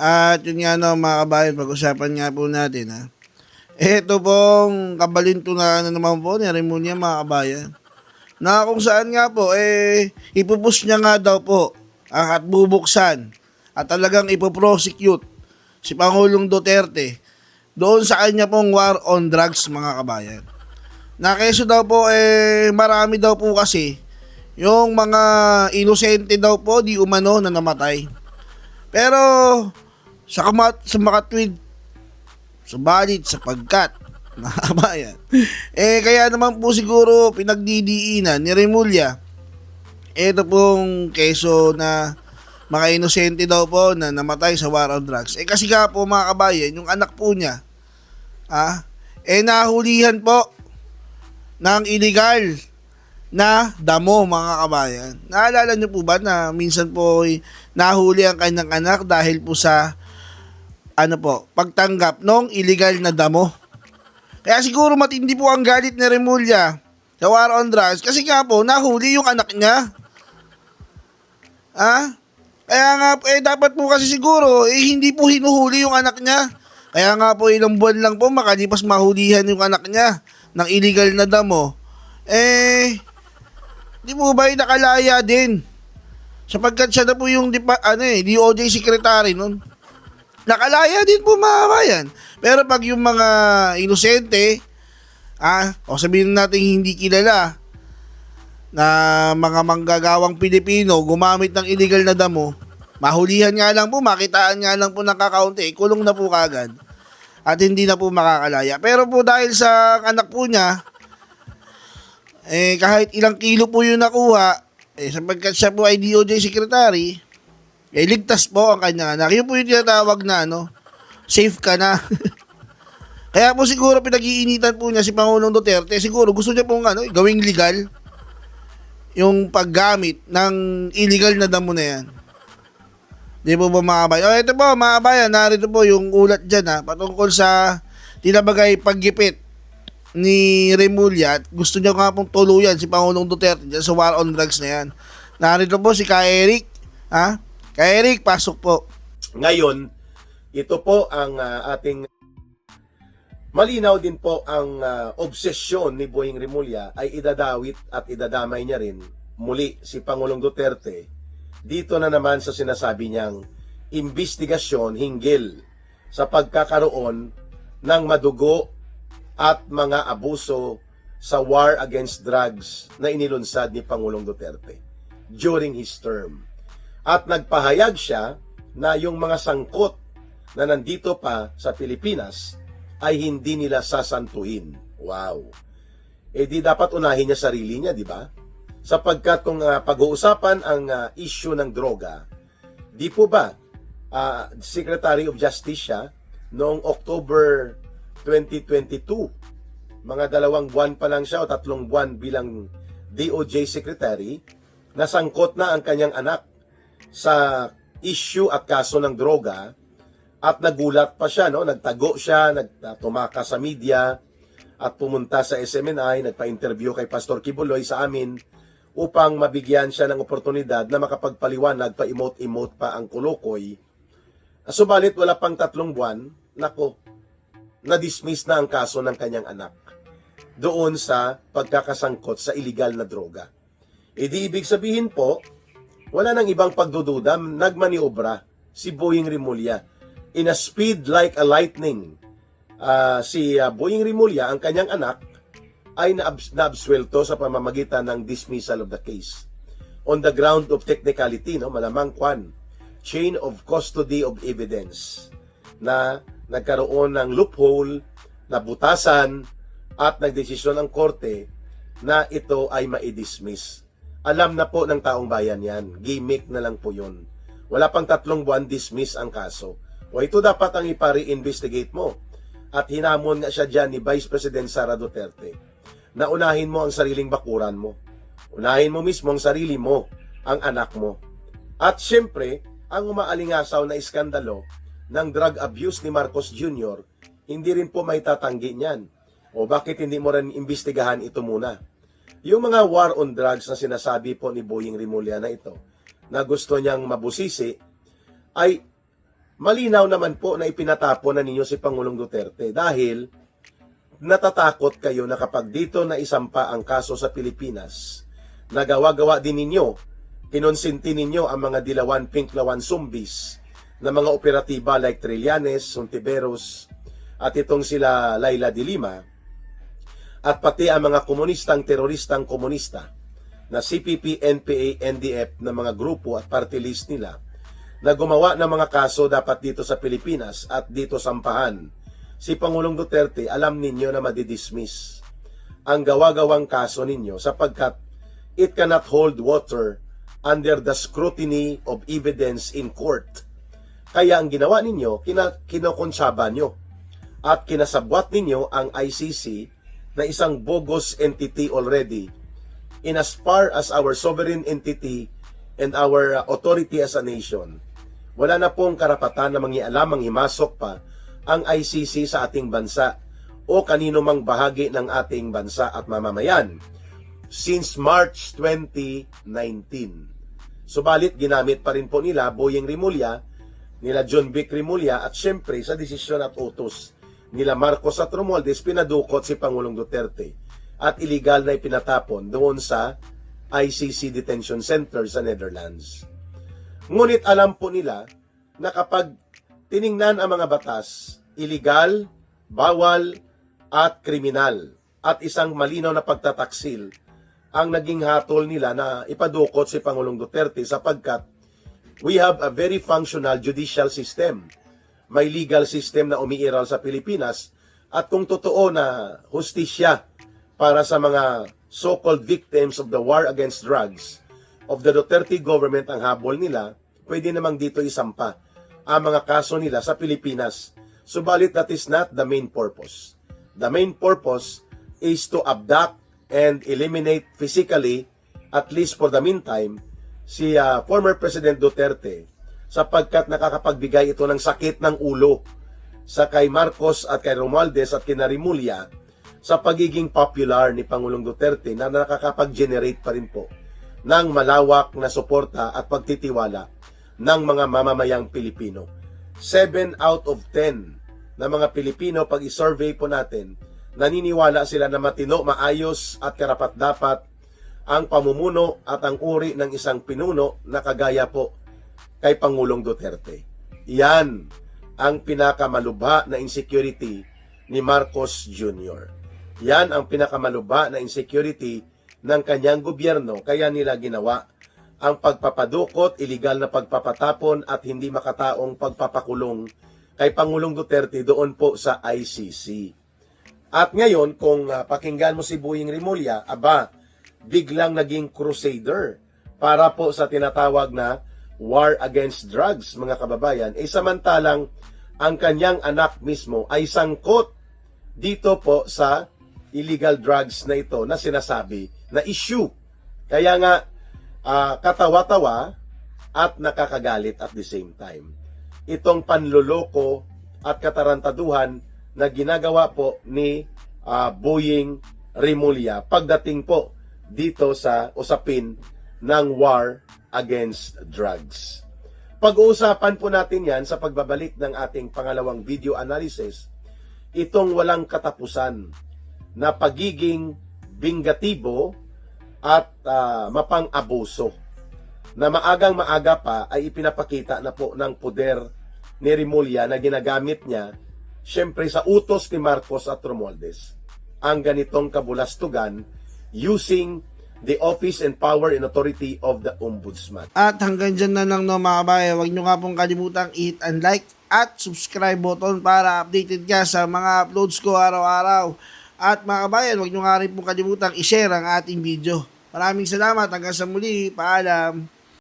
At yun nga no, mga kabayan, pag-usapan nga po natin ha. Ito pong kabalintunan na naman po ni Remunia mga kabayan. Na kung saan nga po, eh, ipupush niya nga daw po at bubuksan at talagang ipoprosecute si Pangulong Duterte doon sa kanya pong war on drugs mga kabayan. Na keso daw po, eh, marami daw po kasi yung mga inosente daw po, di umano na namatay. Pero sa kamat sa makatwid subalit sapagkat mga kabayan. Eh kaya naman po siguro pinagdidiinan ni Remulla ito pong keso na mga inosente daw po na namatay sa war on drugs. Eh kasi nga po mga kabayan, yung anak po niya, ah, eh nahulihan po ng illegal na damo mga kabayan. Naalala niyo po ba na minsan po ay nahuli ang kanyang anak dahil po sa ano po, pagtanggap ng illegal na damo. Kaya siguro matindi po ang galit ni Remulla sa war on drugs kasi nga po nahuli yung anak niya. Ah? Kaya nga po, eh dapat po kasi siguro eh hindi po hinuhuli yung anak niya. Kaya nga po ilang buwan lang po makalipas mahulihan yung anak niya ng illegal na damo. Eh, di po ba nakalaya din? Sapagkat siya na po yung dipa, ano eh, DOJ secretary nun. Nakalaya din po mga kabayan. Pero pag yung mga inosente, ah, o sabihin natin hindi kilala, na mga manggagawang Pilipino gumamit ng illegal na damo, mahulihan nga lang po, makitaan nga lang po ng kakaunti, eh, kulong na po kagad. At hindi na po makakalaya. Pero po dahil sa anak po niya, eh kahit ilang kilo po yung nakuha, eh sapagkat siya po ay DOJ secretary, eh ligtas po ang kanya anak. Yun po yung tinatawag na ano, safe ka na. Kaya po siguro pinag-iinitan po niya si Pangulong Duterte, siguro gusto niya pong ano, gawing legal yung paggamit ng illegal na damo na yan. Di po ba mga kabayan? O ito po mga kabayan, narito po yung ulat dyan ha, patungkol sa tinabagay paggipit ni Remulla at gusto niya nga pong tuluyan si Pangulong Duterte dyan sa war on drugs na yan. Narito po si Ka Eric. Ha? Ka Eric, pasok po. Ngayon, ito po ang ah, ating malinaw din po ang ah, obsesyon ni Boying Rimulya ay idadawit at idadamay niya rin muli si Pangulong Duterte dito na naman sa sinasabi niyang investigasyon hinggil sa pagkakaroon ng madugo at mga abuso sa war against drugs na inilunsad ni Pangulong Duterte during his term. At nagpahayag siya na yung mga sangkot na nandito pa sa Pilipinas ay hindi nila sasantuhin. Wow. Eh di dapat unahin niya sarili niya, di ba? Sapagkat kung ah, pag-uusapan ang ah, issue ng droga, di po ba ah, Secretary of Justice siya noong October 2022, mga dalawang buwan pa lang siya o tatlong buwan bilang DOJ Secretary, nasangkot na ang kanyang anak sa issue at kaso ng droga at nagulat pa siya, no? Nagtago siya, nagtumaka sa media at pumunta sa SMNI, nagpa-interview kay Pastor Kibuloy sa amin upang mabigyan siya ng oportunidad na makapagpaliwanag pa emote-emote pa ang kulukoy. Subalit wala pang tatlong buwan, nako, na-dismiss na ang kaso ng kanyang anak doon sa pagkakasangkot sa illegal na droga. E di ibig sabihin po, wala nang ibang pagdududa, nagmaniobra si Boying Rimulya in a speed like a lightning. Ah, si ah, Boying Rimulya, ang kanyang anak, ay naabs- naabswelto sa pamamagitan ng dismissal of the case. On the ground of technicality, no, malamang kwan, chain of custody of evidence na nagkaroon ng loophole, nabutasan, at nagdesisyon ang korte na ito ay ma-dismiss. Alam na po ng taong bayan yan. Gimmick na lang po yun. Wala pang tatlong buwan dismiss ang kaso. O ito dapat ang ipari-investigate mo. At hinamon nga siya dyan ni Vice President Sara Duterte na unahin mo ang sariling bakuran mo. Unahin mo mismo ang sarili mo, ang anak mo. At siyempre, ang umaalingasaw na iskandalo ng drug abuse ni Marcos Jr., hindi rin po may tatanggi niyan. O bakit hindi mo rin imbestigahan ito muna? Yung mga war on drugs na sinasabi po ni Boying Rimulya na ito, na gusto niyang mabusisi, ay malinaw naman po na ipinatapon na ninyo si Pangulong Duterte dahil natatakot kayo na kapag dito na isampa ang kaso sa Pilipinas, nagawa-gawa din ninyo, kinonsinti ninyo ang mga dilawan pinklawan zombies na mga operatiba like Trillanes, Suntiveros, at itong sila Laila de Lima, at pati ang mga komunistang teroristang komunista na CPP, NPA, NDF na mga grupo at party list nila na gumawa ng mga kaso dapat dito sa Pilipinas at dito sampahan. Si Pangulong Duterte, alam ninyo na madidismiss ang gawa-gawang kaso ninyo sapagkat it cannot hold water under the scrutiny of evidence in court. Kaya ang ginawa ninyo, kina, kinokonsaba nyo at kinasabwat ninyo ang ICC na isang bogus entity already in as far as our sovereign entity and our uh, authority as a nation. Wala na pong karapatan na mangialamang himasok pa ang ICC sa ating bansa o kanino mang bahagi ng ating bansa at mamamayan since March 2019. Subalit ginamit pa rin po nila Boyeng Rimulya, nila John Vic Rimulya at syempre sa desisyon at utos nila Marcos at Romualdez pinadukot si Pangulong Duterte at illegal na ipinatapon doon sa ICC Detention Center sa Netherlands. Ngunit alam po nila na kapag tiningnan ang mga batas, illegal, bawal, at kriminal, at isang malinaw na pagtataksil ang naging hatol nila na ipadukot si Pangulong Duterte sapagkat we have a very functional judicial system. May legal system na umiiral sa Pilipinas at kung totoo na hustisya para sa mga so-called victims of the war against drugs of the Duterte government ang habol nila, pwede namang dito isampa ang mga kaso nila sa Pilipinas. Subalit that is not the main purpose. The main purpose is to abduct and eliminate physically, at least for the meantime, si ah, former President Duterte sapagkat nakakapagbigay ito ng sakit ng ulo sa kay Marcos at kay Romualdez at kina Rimulya sa pagiging popular ni Pangulong Duterte na nakakapag-generate pa rin po ng malawak na suporta at pagtitiwala ng mga mamamayang Pilipino. 7 out of 10 na mga Pilipino pag i-survey po natin, naniniwala sila na matino, maayos at karapat-dapat ang pamumuno at ang uri ng isang pinuno na kagaya po kay Pangulong Duterte. Yan ang pinakamalubha na insecurity ni Marcos Jr. Yan ang pinakamalubha na insecurity ng kanyang gobyerno kaya nila ginawa ang pagpapadukot, iligal na pagpapatapon at hindi makataong pagpapakulong kay Pangulong Duterte doon po sa ICC. At ngayon, kung ah, pakinggan mo si Buying Rimulya, aba, biglang naging crusader para po sa tinatawag na war against drugs, mga kababayan. Eh samantalang ang kanyang anak mismo ay sangkot dito po sa illegal drugs na ito na sinasabi na issue. Kaya nga, ah, katawa-tawa at nakakagalit at the same time. Itong panloloko at katarantaduhan na ginagawa po ni ah, Boying Rimulya pagdating po dito sa usapin ng war against drugs. Pag-uusapan po natin yan sa pagbabalik ng ating pangalawang video analysis, itong walang katapusan na pagiging bingatibo at ah, mapang-abuso na maagang maaga pa ay ipinapakita na po ng poder ni Rimulya na ginagamit niya syempre sa utos ni Marcos at Romualdez ang ganitong kabulastugan using the office and power and authority of the Ombudsman. At hanggang dyan na lang no mga kabayan, huwag nyo nga pong kalimutang hit and like at subscribe button para updated ka sa mga uploads ko araw-araw. At mga kabayan, huwag nyo nga rin pong kalimutang i-share ang ating video. Maraming salamat. Hanggang sa muli. Paalam.